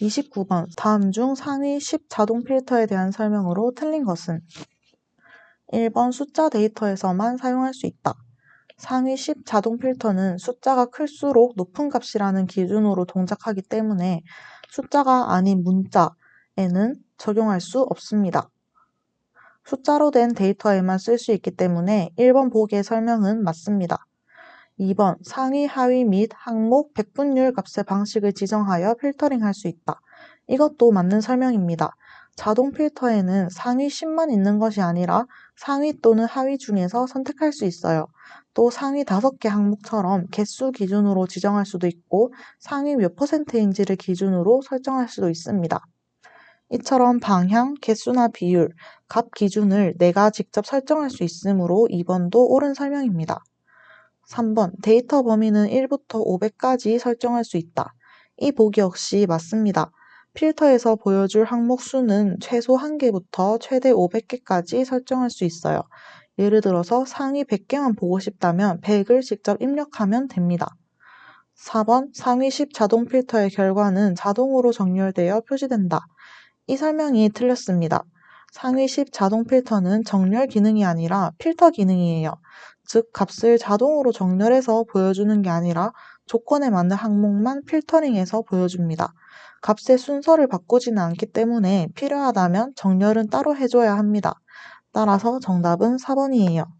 29번 다음 중 상위 10 자동 필터에 대한 설명으로 틀린 것은 1번 숫자 데이터에서만 사용할 수 있다. 상위 10 자동 필터는 숫자가 클수록 높은 값이라는 기준으로 동작하기 때문에 숫자가 아닌 문자에는 적용할 수 없습니다. 숫자로 된 데이터에만 쓸 수 있기 때문에 1번 보기의 설명은 맞습니다. 2번 상위, 하위 및 항목, 백분율 값의 방식을 지정하여 필터링 할 수 있다. 이것도 맞는 설명입니다. 자동 필터에는 상위 10만 있는 것이 아니라 상위 또는 하위 중에서 선택할 수 있어요. 또 상위 5개 항목처럼 개수 기준으로 지정할 수도 있고 상위 몇 퍼센트인지를 기준으로 설정할 수도 있습니다. 이처럼 방향, 개수나 비율, 값 기준을 내가 직접 설정할 수 있으므로 2번도 옳은 설명입니다. 3번 데이터 범위는 1부터 500까지 설정할 수 있다. 이 보기 역시 맞습니다. 필터에서 보여줄 항목 수는 최소 1개부터 최대 500개까지 설정할 수 있어요. 예를 들어서 상위 100개만 보고 싶다면 100을 직접 입력하면 됩니다. 4번 상위 10 자동 필터의 결과는 자동으로 정렬되어 표시된다. 이 설명이 틀렸습니다. 상위 10 자동 필터는 정렬 기능이 아니라 필터 기능이에요. 즉 값을 자동으로 정렬해서 보여주는 게 아니라 조건에 맞는 항목만 필터링해서 보여줍니다. 값의 순서를 바꾸지는 않기 때문에 필요하다면 정렬은 따로 해줘야 합니다. 따라서 정답은 4번이에요.